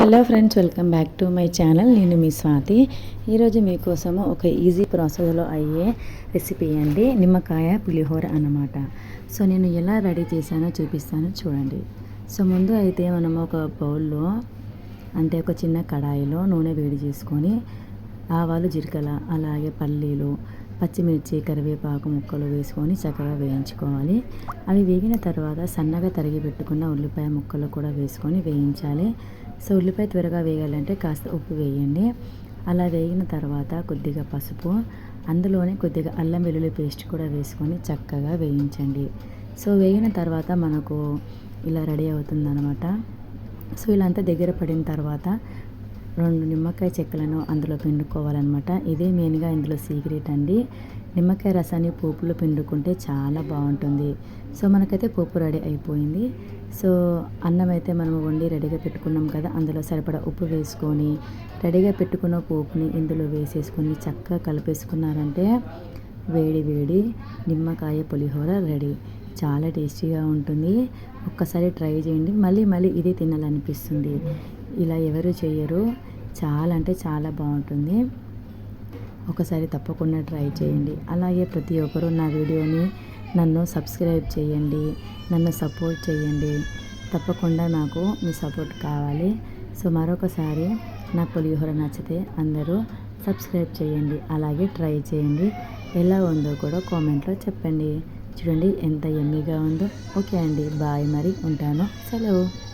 Hello friends welcome back to my channel నేను మీ స్వాతి. ఈరోజు మీకోసము ఒక ఈజీ ప్రాసెస్లో అయ్యే రెసిపీ అండి నిమ్మకాయ పులిహోర అన్నమాట. సో నేను ఎలా రెడీ చేశానో చూపిస్తాను చూడండి. సో ముందు అయితే మనం ఒక బౌల్లో అంటే ఒక చిన్న కడాయిలో నూనె వేడి చేసుకొని ఆవాలు జీలకల అలాగే పల్లీలు పచ్చిమిర్చి కరివేపాకు ముక్కలు వేసుకొని చక్కగా వేయించుకోవాలి. అవి వేగిన తర్వాత సన్నగా తరిగి పెట్టుకున్న ఉల్లిపాయ ముక్కలు కూడా వేసుకొని వేయించాలి. సో ఉల్లిపాయ త్వరగా వేయాలంటే కాస్త ఉప్పు వేయండి. అలా వేగిన తర్వాత కొద్దిగా పసుపు అందులోనే కొద్దిగా అల్లం వెల్లుల్లి పేస్ట్ కూడా వేసుకొని చక్కగా వేయించండి. సో వేగిన తర్వాత మనకు ఇలా రెడీ అవుతుందన్నమాట. సో ఇలా అంతా దగ్గర పడిన తర్వాత రెండు నిమ్మకాయ చెక్కలను అందులో పిండుకోవాలన్నమాట. ఇదే మెయిన్గా ఇందులో సీక్రెట్ అండి. నిమ్మకాయ రసాన్ని పోపులో పిండుకుంటే చాలా బాగుంటుంది. సో మనకైతే పోపు రెడీ అయిపోయింది. సో అన్నం అయితే మనం వండి రెడీగా పెట్టుకున్నాం కదా అందులో సరిపడా ఉప్పు వేసుకొని రెడీగా పెట్టుకున్న పోపుని ఇందులో వేసేసుకొని చక్కగా కలిపేసుకున్నారంటే వేడి వేడి నిమ్మకాయ పులిహోర రెడీ. చాలా టేస్టీగా ఉంటుంది. ఒక్కసారి ట్రై చేయండి. మళ్ళీ మళ్ళీ ఇదే తినాలనిపిస్తుంది. ఇలా ఎవరు చేయరు. చాలా అంటే చాలా బాగుంటుంది. ఒకసారి తప్పకుండా ట్రై చేయండి. అలాగే ప్రతి ఒక్కరూ నా వీడియోని నన్ను సబ్స్క్రైబ్ చేయండి నన్ను సపోర్ట్ చేయండి. తప్పకుండా నాకు మీ సపోర్ట్ కావాలి. సో మరొకసారి నా పులిహోర నచ్చితే అందరూ సబ్స్క్రైబ్ చేయండి అలాగే ట్రై చేయండి. ఎలా ఉందో కూడా కామెంట్లో చెప్పండి. చూడండి ఎంత ఎమ్మీగా ఉందో. ఓకే అండి బాయ్ మరి ఉంటాను. సెలవు.